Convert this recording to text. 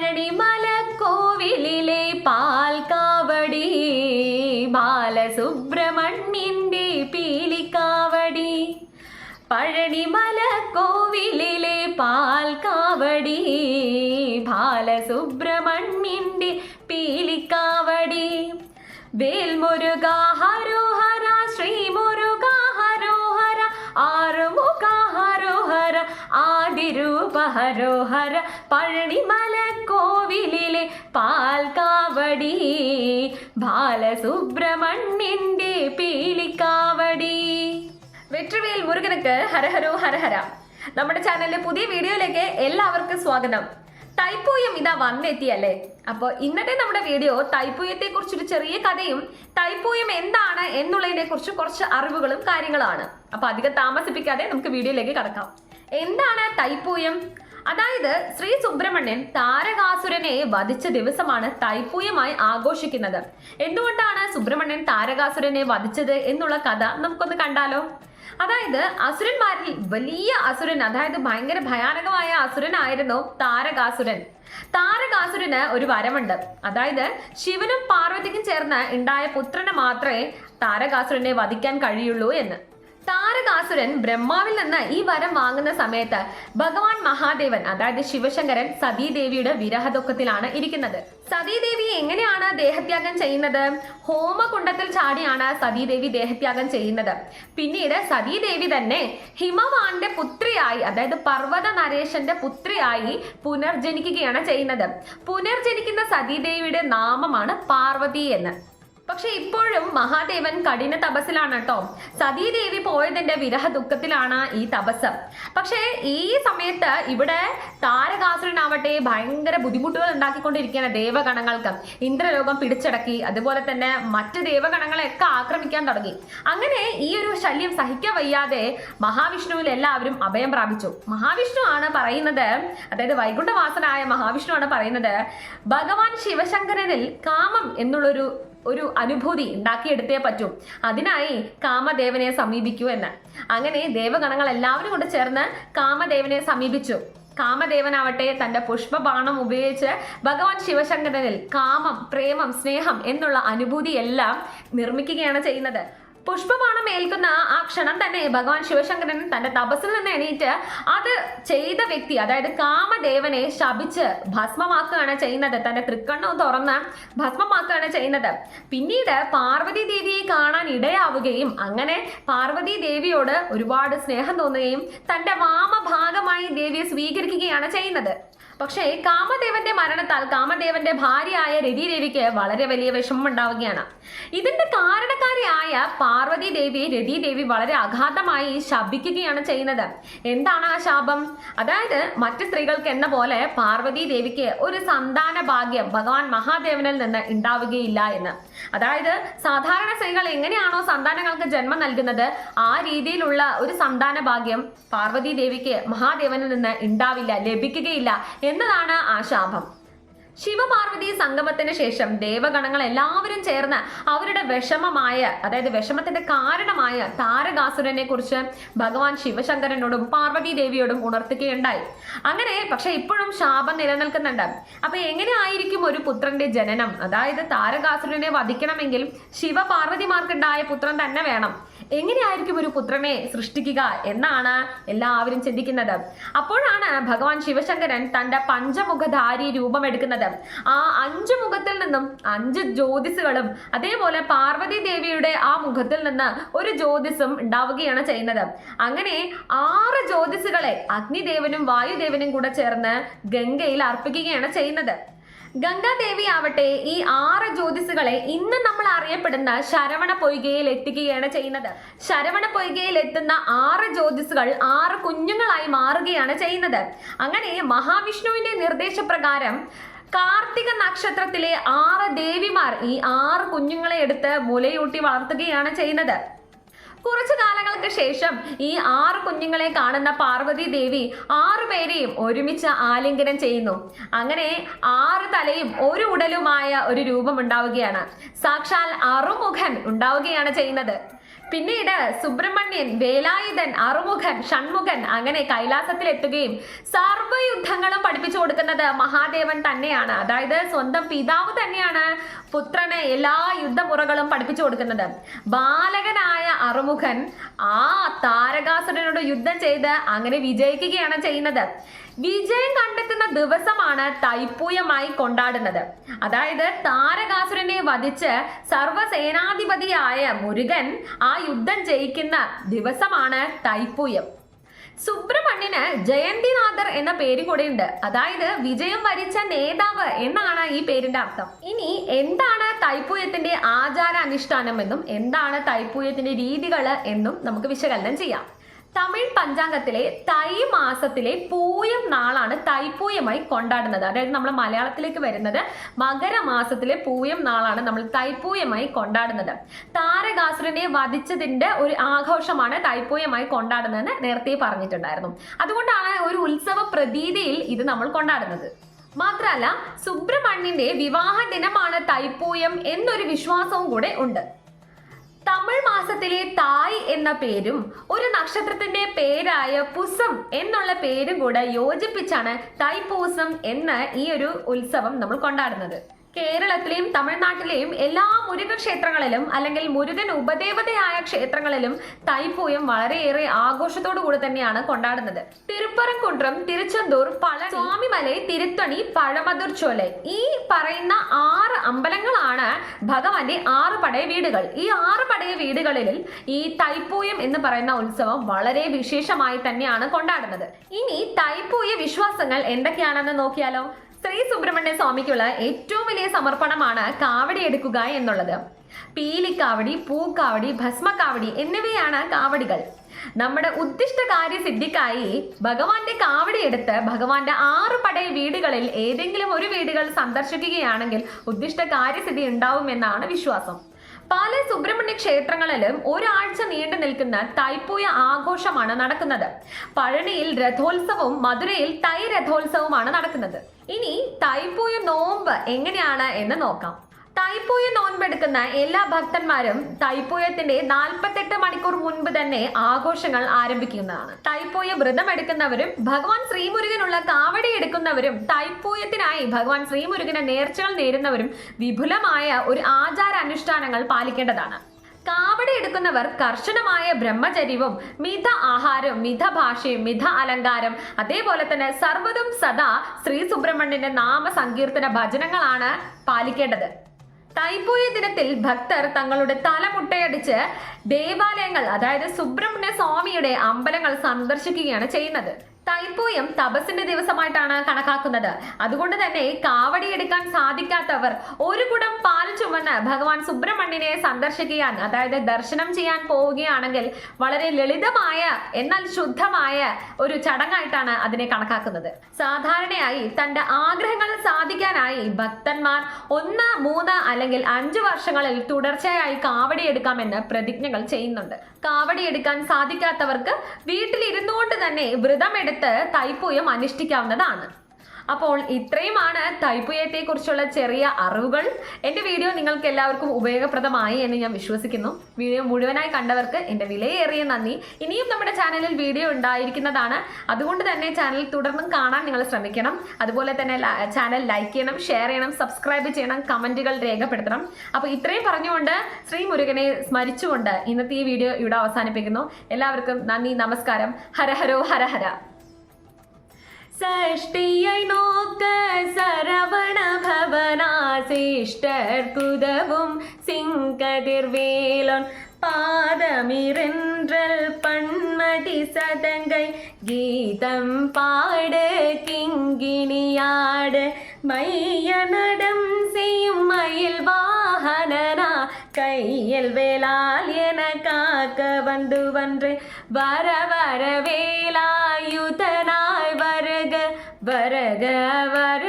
പഴനിമല കോവിലിലെ പാൽക്കാവടി ബാലസുബ്രഹ്മണ്യന്റെ പീലിക്കാവടി. പഴനി കോവിലിലെ പാൽക്കാവടി ബാലസുബ്രഹ്മണ്യന്റെ പീലിക്കാവടി. വേൽമുരുക ആദിരൂപ ഹരോഹര പഴനിമല കോവിലിലെ പാൽക്കാവടി ബാലസുബ്രഹ്മണ്യന്റെ പീലിക്കാവടി. വെற்றிവേൽ മുരുകനക്ക് ഹരഹരോ ഹരഹര. നമ്മുടെ ചാനലിലെ പുതിയ വീഡിയോയിലേക്ക് എല്ലാവർക്കും സ്വാഗതം. തൈപ്പൂയം ഇതാ വന്നെത്തിയല്ലേ? അപ്പോൾ ഇന്നത്തെ നമ്മുടെ വീഡിയോ തൈപ്പൂയത്തെ കുറിച്ചൊരു ചെറിയ കഥയും തൈപ്പൂയം എന്താണ് എന്നുള്ളതിനെ കുറിച്ച് കുറച്ച് അറിവുകളും കാര്യങ്ങളാണ്. അപ്പോൾ അധികം താമസിപ്പിക്കാതെ നമുക്ക് വീഡിയോയിലേക്ക് കടക്കാം. എന്താണ് തൈപ്പൂയം? അതായത് ശ്രീ സുബ്രഹ്മണ്യൻ താരകാസുരനെ വധിച്ച ദിവസമാണ് തൈപ്പൂയമായി ആഘോഷിക്കുന്നത്. എന്തുകൊണ്ടാണ് സുബ്രഹ്മണ്യൻ താരകാസുരനെ വധിച്ചത് എന്നുള്ള കഥ നമുക്കൊന്ന് കണ്ടാലോ? അതായത് അസുരന്മാരിൽ വലിയ അസുരൻ അതായത് ഭയങ്കര ഭയാനകമായ അസുരനായിരുന്നു താരകാസുരൻ. താരകാസുരന് ഒരു വരമുണ്ട് അതായത് ശിവനും പാർവതിക്കും ചേർന്ന് ഉണ്ടായ പുത്രനെ മാത്രമേ താരകാസുരനെ വധിക്കാൻ കഴിയുള്ളൂ എന്ന്. താരകാസുരൻ ബ്രഹ്മാവിൽ നിന്ന് ഈ വരം വാങ്ങുന്ന സമയത്ത് ഭഗവാൻ മഹാദേവൻ അതായത് ശിവശങ്കരൻ സതീദേവിയുടെ വിരഹദുഃഖത്തിലാണ് ഇരിക്കുന്നത്. സതീദേവി എങ്ങനെയാണ് ദേഹത്യാഗം ചെയ്യുന്നത്? ഹോമകുണ്ടത്തിൽ ചാടിയാണ് സതീദേവി ദേഹത്യാഗം ചെയ്യുന്നത്. പിന്നീട് സതീദേവി തന്നെ ഹിമവാന്റെ പുത്രിയായി അതായത് പർവത നരേശന്റെ പുത്രിയായി പുനർജനിക്കുകയാണ് ചെയ്യുന്നത്. പുനർജനിക്കുന്ന സതീദേവിയുടെ നാമമാണ് പാർവതി എന്ന്. പക്ഷെ ഇപ്പോഴും മഹാദേവൻ കഠിന തപസ്സിലാണ് കേട്ടോ. സതീദേവി പോയതിന്റെ വിരഹ ദുഃഖത്തിലാണ് ഈ തപസ് പക്ഷേ ഈ സമയത്ത് ഇവിടെ താരകാസുരനാവട്ടെ ഭയങ്കര ബുദ്ധിമുട്ടുകൾ ഉണ്ടാക്കിക്കൊണ്ടിരിക്കുകയാണ് ദേവഗണങ്ങൾക്ക്. ഇന്ദ്രലോകം പിടിച്ചടക്കി അതുപോലെ തന്നെ മറ്റ് ദേവഗണങ്ങളെയൊക്കെ ആക്രമിക്കാൻ തുടങ്ങി. അങ്ങനെ ഈ ഒരു ശല്യം സഹിക്കാൻ വയ്യാതെ മഹാവിഷ്ണുവിൽ എല്ലാവരും അഭയം പ്രാപിച്ചു. മഹാവിഷ്ണു ആണ് പറയുന്നത് അതായത് വൈകുണ്ഠവാസനായ മഹാവിഷ്ണു ആണ് പറയുന്നത് ഭഗവാൻ ശിവശങ്കരനിൽ കാമം എന്നുള്ളൊരു ഒരു അനുഭൂതി ഉണ്ടാക്കിയെടുത്തേ പറ്റൂ. അതിനായി കാമദേവനെ സമീപിക്കൂ എന്ന്. അങ്ങനെ ദേവഗണങ്ങൾ എല്ലാവരും കൊണ്ട് ചേർന്ന് കാമദേവനെ സമീപിച്ചു. കാമദേവനാവട്ടെ തന്റെ പുഷ്പബാണം ഉപയോഗിച്ച് ഭഗവാൻ ശിവശങ്കരനിൽ കാമം പ്രേമം സ്നേഹം എന്നുള്ള അനുഭൂതിയെല്ലാം നിർമ്മിക്കുകയാണ് ചെയ്യുന്നത്. പുഷ്പബാണം ഏൽക്കുന്ന ആ ക്ഷണം തന്നെ ഭഗവാൻ ശിവശങ്കരൻ തന്റെ തപസ്സിൽ നിന്ന് എണീറ്റ് അത് ചെയ്ത വ്യക്തി അതായത് കാമദേവനെ ശപിച്ച് ഭസ്മമാക്കുകയാണ് ചെയ്യുന്നത്. തന്റെ തൃക്കണ്ണവും തുറന്ന് ഭസ്മമാക്കുകയാണ് ചെയ്യുന്നത്. പിന്നീട് പാർവതി ദേവിയെ കാണാൻ ഇടയാവുകയും അങ്ങനെ പാർവതി ദേവിയോട് ഒരുപാട് സ്നേഹം തോന്നുകയും തന്റെ വാമഭാഗമായി ദേവിയെ സ്വീകരിക്കുകയാണ് ചെയ്യുന്നത്. പക്ഷേ കാമദേവന്റെ മരണത്താൽ കാമദേവന്റെ ഭാര്യയായ രതിദേവിക്ക് വളരെ വലിയ വിഷമം ഉണ്ടാവുകയാണ് ഇതിന്റെ കാരണക്കാരിയായ പാർവതി ദേവിയെ രതിദേവി വളരെ അഗാധമായി ശപിക്കുകയാണ് ചെയ്യുന്നത്. എന്താണ് ആ ശാപം? അതായത് മറ്റ് സ്ത്രീകൾക്ക് എന്ന പോലെ പാർവതി ദേവിക്ക് ഒരു സന്താന ഭാഗ്യം ഭഗവാൻ മഹാദേവനിൽ നിന്ന് ഉണ്ടാവുകയില്ല എന്ന്. അതായത് സാധാരണ സ്ത്രീകൾ എങ്ങനെയാണോ സന്താനങ്ങൾക്ക് ജന്മം നൽകുന്നത് ആ രീതിയിലുള്ള ഒരു സന്താന ഭാഗ്യം പാർവതി ദേവിക്ക് മഹാദേവനിൽ നിന്ന് ഉണ്ടാവില്ല ലഭിക്കുകയില്ല എന്നതാണ് ആശാഭം. ശിവപാർവതി സംഗമത്തിന് ശേഷം ദേവഗണങ്ങൾ എല്ലാവരും ചേർന്ന് അവരുടെ വിഷമമായ അതായത് വിഷമത്തിന്റെ കാരണമായ താരകാസുരനെ കുറിച്ച് ഭഗവാൻ ശിവശങ്കരനോടും പാർവതി ദേവിയോടും ഉണർത്തുകയുണ്ടായി. അങ്ങനെ പക്ഷെ ഇപ്പോഴും ശാപം നിലനിൽക്കുന്നുണ്ട്. അപ്പൊ എങ്ങനെയായിരിക്കും ഒരു പുത്രന്റെ ജനനം? അതായത് താരകാസുരനെ വധിക്കണമെങ്കിൽ ശിവപാർവതിമാർക്കുണ്ടായ പുത്രൻ തന്നെ വേണം. എങ്ങനെയായിരിക്കും ഒരു പുത്രനെ സൃഷ്ടിക്കുക എന്നാണ് എല്ലാവരും ചിന്തിക്കുന്നത്. അപ്പോഴാണ് ഭഗവാൻ ശിവശങ്കരൻ തന്റെ പഞ്ചമുഖധാരി രൂപം എടുക്കുന്നത് ആ അഞ്ചു മുഖത്തിൽ നിന്നും അഞ്ച് ജ്യോതിസുകളും അതേപോലെ പാർവതി ദേവിയുടെ ആ മുഖത്തിൽ നിന്ന് ഒരു ജ്യോതിസും ഉണ്ടാവുകയാണ് ചെയ്യുന്നത്. അങ്ങനെ ആറ് ജ്യോതിസുകളെ അഗ്നിദേവനും വായുദേവനും കൂടെ ചേർന്ന് ഗംഗയിൽ അർപ്പിക്കുകയാണ് ചെയ്യുന്നത്. ഗംഗാദേവി ആവട്ടെ ഈ ആറ് ജ്യോതിസുകളെ ഇന്ന് നമ്മൾ അറിയപ്പെടുന്ന ശരവണ പൊയ്കയിൽ എത്തിക്കുകയാണ് ചെയ്യുന്നത്. ശരവണ പൊയ്കയിൽ എത്തുന്ന ആറ് ജ്യോതിസുകൾ ആറ് കുഞ്ഞുങ്ങളായി മാറുകയാണ് ചെയ്യുന്നത്. അങ്ങനെ മഹാവിഷ്ണുവിന്റെ നിർദ്ദേശപ്രകാരം കാർത്തിക നക്ഷത്രത്തിലെ ആറ് ദേവിമാർ ഈ ആറ് കുഞ്ഞുങ്ങളെ എടുത്ത് മുലയൂട്ടി വളർത്തുകയാണ് ചെയ്യുന്നത്. കുറച്ചു കാലങ്ങൾക്ക് ശേഷം ഈ ആറ് കുഞ്ഞുങ്ങളെ കാണുന്ന പാർവതി ദേവി ആറു പേരെയും ഒരുമിച്ച് ആലിംഗനം ചെയ്യുന്നു. അങ്ങനെ ആറ് തലയും ഒരു ഉടലുമായ ഒരു രൂപം ഉണ്ടാവുകയാണ്. സാക്ഷാൽ അറുമുഖൻ ഉണ്ടാവുകയാണ് ചെയ്യുന്നത്. പിന്നീട് സുബ്രഹ്മണ്യൻ വേലായുധൻ അറുമുഖൻ ഷൺമുഖൻ അങ്ങനെ കൈലാസത്തിൽ കൈലാസത്തിലെത്തുകയും സർവയുദ്ധങ്ങളും പഠിപ്പിച്ചു കൊടുക്കുന്നത് മഹാദേവൻ തന്നെയാണ്. അതായത് സ്വന്തം പിതാവ് തന്നെയാണ് പുത്രന് എല്ലാ യുദ്ധമുറകളും പഠിപ്പിച്ചു കൊടുക്കുന്നത്. ബാലകനായ അറുമുഖൻ ആ താരകാസുരനോട് യുദ്ധം ചെയ്ത് അങ്ങനെ വിജയിക്കുകയാണ് ചെയ്യുന്നത്. വിജയം കണ്ടെത്തുന്ന ദിവസമാണ് തൈപ്പൂയമായി കൊണ്ടാടുന്നത്. അതായത് താരകാസുരനെ വധിച്ച് സർവസേനാധിപതിയായ മുരുകൻ ആ യുദ്ധം ജയിക്കുന്ന ദിവസമാണ് തൈപ്പൂയം. സുബ്രഹ്മണ്യന് ജയന്തിനാഥർ എന്ന പേര് ഉണ്ട് അതായത് വിജയം വരിച്ച നേതാവ് എന്നാണ് ഈ പേരിന്റെ അർത്ഥം. ഇനി എന്താണ് തൈപ്പൂയത്തിന്റെ ആചാര അനുഷ്ഠാനം എന്നും എന്താണ് തൈപ്പൂയത്തിന്റെ രീതികൾ എന്നും നമുക്ക് വിശകലനം ചെയ്യാം. തമിഴ് പഞ്ചാംഗത്തിലെ തൈ മാസത്തിലെ പൂയം നാളാണ് തൈപ്പൂയമായി കൊണ്ടാടുന്നത്. അതായത് നമ്മൾ മലയാളത്തിലേക്ക് വരുന്നത് മകരമാസത്തിലെ പൂയം നാളാണ് നമ്മൾ തൈപ്പൂയമായി കൊണ്ടാടുന്നത്. താരകാസുരനെ വധിച്ചതിന്റെ ഒരു ആഘോഷമാണ് തൈപ്പൂയമായി കൊണ്ടാടുന്നതെന്ന് നേരത്തെ പറഞ്ഞിട്ടുണ്ടായിരുന്നു. അതുകൊണ്ടാണ് ഒരു ഉത്സവ പ്രതീതിയിൽ ഇത് നമ്മൾ കൊണ്ടാടുന്നത്. മാത്രമല്ല സുബ്രഹ്മണ്യന്റെ വിവാഹ ദിനമാണ് തൈപ്പൂയം എന്നൊരു വിശ്വാസവും കൂടെ ഉണ്ട്. തമിഴ് മാസത്തിലെ തായ് എന്ന പേരും ഒരു നക്ഷത്രത്തിന്റെ പേരായ പുസം എന്നുള്ള പേരും കൂടെ യോജിപ്പിച്ചാണ് തൈപ്പൂസം എന്ന ഈ ഒരു ഉത്സവം നമ്മൾ കൊണ്ടാടുന്നത്. കേരളത്തിലെയും തമിഴ്നാട്ടിലെയും എല്ലാ മുരുകൻ ക്ഷേത്രങ്ങളിലും അല്ലെങ്കിൽ മുരുകൻ ഉപദേവതയായ ക്ഷേത്രങ്ങളിലും തൈപ്പൂയം വളരെയേറെ ആഘോഷത്തോടു കൂടി തന്നെയാണ് കൊണ്ടാടുന്നത്. തിരുപ്പറംകുണ്ട്രം തിരുച്ചെന്തൂർ പഴ സ്വാമിമലൈ തിരുത്തണി പഴമതുർ ചോല ഈ പറയുന്ന ആറ് അമ്പലങ്ങളാണ് ഭഗവാന്റെ ആറ് പടയ വീടുകൾ. ഈ ആറ് പടയ വീടുകളിൽ ഈ തൈപ്പൂയം എന്ന് പറയുന്ന ഉത്സവം വളരെ വിശേഷമായി തന്നെയാണ് കൊണ്ടാടുന്നത്. ഇനി തൈപ്പൂയ വിശ്വാസങ്ങൾ എന്തൊക്കെയാണെന്ന് നോക്കിയാലോ? ശ്രീ സുബ്രഹ്മണ്യ സ്വാമിക്കുള്ള ഏറ്റവും വലിയ സമർപ്പണമാണ് കാവടി എടുക്കുക എന്നുള്ളത്. പീലിക്കാവടി പൂക്കാവടി ഭസ്മക്കാവടി എന്നിവയാണ് കാവടികൾ. നമ്മുടെ ഉദ്ദിഷ്ട കാര്യ സിദ്ധിക്കായി ഭഗവാന്റെ കാവടി എടുത്ത് ഭഗവാന്റെ ആറ് പടയ വീടുകളിൽ ഏതെങ്കിലും ഒരു വീടുകൾ സന്ദർശിക്കുകയാണെങ്കിൽ ഉദ്ദിഷ്ട കാര്യസിദ്ധി ഉണ്ടാവുമെന്നാണ് വിശ്വാസം. പല സുബ്രഹ്മണ്യ ക്ഷേത്രങ്ങളിലും ഒരാഴ്ച നീണ്ടു നിൽക്കുന്ന തൈപ്പൂയ ആഘോഷമാണ് നടക്കുന്നത്. പഴനിയിൽ രഥോത്സവവും മധുരയിൽ തൈ രഥോത്സവവുമാണ് നടക്കുന്നത്. ഇനി തൈപ്പൂയ നോമ്പ് എങ്ങനെയാണ് എന്ന് നോക്കാം. തൈപ്പൂയ നോൻപെടുക്കുന്ന എല്ലാ ഭക്തന്മാരും തൈപ്പൂയത്തിന്റെ നാൽപ്പത്തെട്ട് മണിക്കൂർ മുൻപ് തന്നെ ആഘോഷങ്ങൾ ആരംഭിക്കുന്നതാണ്. തൈപ്പൂയ വ്രതം എടുക്കുന്നവരും ഭഗവാൻ ശ്രീമുരുകനുള്ള കാവടി എടുക്കുന്നവരും തൈപ്പൂയത്തിനായി ഭഗവാൻ ശ്രീമുരുകന് നേർച്ചകൾ നേരുന്നവരും വിപുലമായ ഒരു ആചാര അനുഷ്ഠാനങ്ങൾ പാലിക്കേണ്ടതാണ്. കാവടി എടുക്കുന്നവർ കർശനമായ ബ്രഹ്മചര്യവും മിത ആഹാരവും മിത ഭാഷയും മിത അലങ്കാരം അതേപോലെ തന്നെ സർവതും സദാ ശ്രീ സുബ്രഹ്മണ്യന്റെ നാമ സങ്കീർത്തന ഭജനങ്ങളാണ് പാലിക്കേണ്ടത്. തൈപ്പൂയ ദിനത്തിൽ ഭക്തർ തങ്ങളുടെ തലമുട്ടയടിച്ച് ദേവാലയങ്ങൾ അതായത് സുബ്രഹ്മണ്യ സ്വാമിയുടെ അമ്പലങ്ങൾ സന്ദർശിക്കുകയാണ് ചെയ്യുന്നത്. തൈപ്പൂയം തപസിന്റെ ദിവസമായിട്ടാണ് കണക്കാക്കുന്നത്. അതുകൊണ്ട് തന്നെ കാവടി എടുക്കാൻ സാധിക്കാത്തവർ ഒരു കുടം പാൽ ചുമന്ന് ഭഗവാൻ സുബ്രഹ്മണ്യനെ സന്ദർശിക്കാൻ അതായത് ദർശനം ചെയ്യാൻ പോവുകയാണെങ്കിൽ വളരെ ലളിതമായ എന്നാൽ ശുദ്ധമായ ഒരു ചടങ്ങായിട്ടാണ് അതിനെ കണക്കാക്കുന്നത്. സാധാരണയായി തന്റെ ആഗ്രഹങ്ങൾ സാധിക്കാനായി ഭക്തന്മാർ ഒന്ന് മൂന്ന് അല്ലെങ്കിൽ അഞ്ച് വർഷങ്ങളിൽ തുടർച്ചയായി കാവടി എടുക്കാമെന്ന് പ്രതിജ്ഞകൾ ചെയ്യുന്നുണ്ട്. കാവടി എടുക്കാൻ സാധിക്കാത്തവർക്ക് വീട്ടിലിരുന്നുകൊണ്ട് തന്നെ വ്രതമെടുത്ത് തൈപ്പൂയം അനുഷ്ഠിക്കാവുന്നതാണ്. അപ്പോൾ ഇത്രയുമാണ് തൈപ്പൂയത്തെ കുറിച്ചുള്ള ചെറിയ അറിവുകൾ. എന്റെ വീഡിയോ നിങ്ങൾക്ക് എല്ലാവർക്കും ഉപയോഗപ്രദമായി എന്ന് ഞാൻ വിശ്വസിക്കുന്നു. വീഡിയോ മുഴുവനായി കണ്ടവർക്ക് എന്റെ വിലയേറിയ നന്ദി. ഇനിയും നമ്മുടെ ചാനലിൽ വീഡിയോ ഉണ്ടായിരിക്കുന്നതാണ്. അതുകൊണ്ട് തന്നെ ചാനൽ തുടർന്നും കാണാൻ നിങ്ങൾ ശ്രമിക്കണം. അതുപോലെ തന്നെ ചാനൽ ലൈക്ക് ചെയ്യണം ഷെയർ ചെയ്യണം സബ്സ്ക്രൈബ് ചെയ്യണം കമന്റുകൾ രേഖപ്പെടുത്തണം. അപ്പോൾ ഇത്രയും പറഞ്ഞുകൊണ്ട് ശ്രീ മുരുകനെ സ്മരിച്ചുകൊണ്ട് ഇന്നത്തെ ഈ വീഡിയോ ഇവിടെ അവസാനിപ്പിക്കുന്നു. എല്ലാവർക്കും നന്ദി നമസ്കാരം. ഹരഹരോ ഹരഹര சஷ்டியை நோக்க சரவண பவனாசிஷ்டர் குதவும் சிங்கதிர்வேலன் பாதமிரென்றல் பண்மதி சதங்கை கீதம் பாடு கிங்கினியாடு மைய நடம் செய்யும் மயில் வாகனனா கையில் வேளால் என காக்க வந்து வன்று வர வர வேளா ജഗവര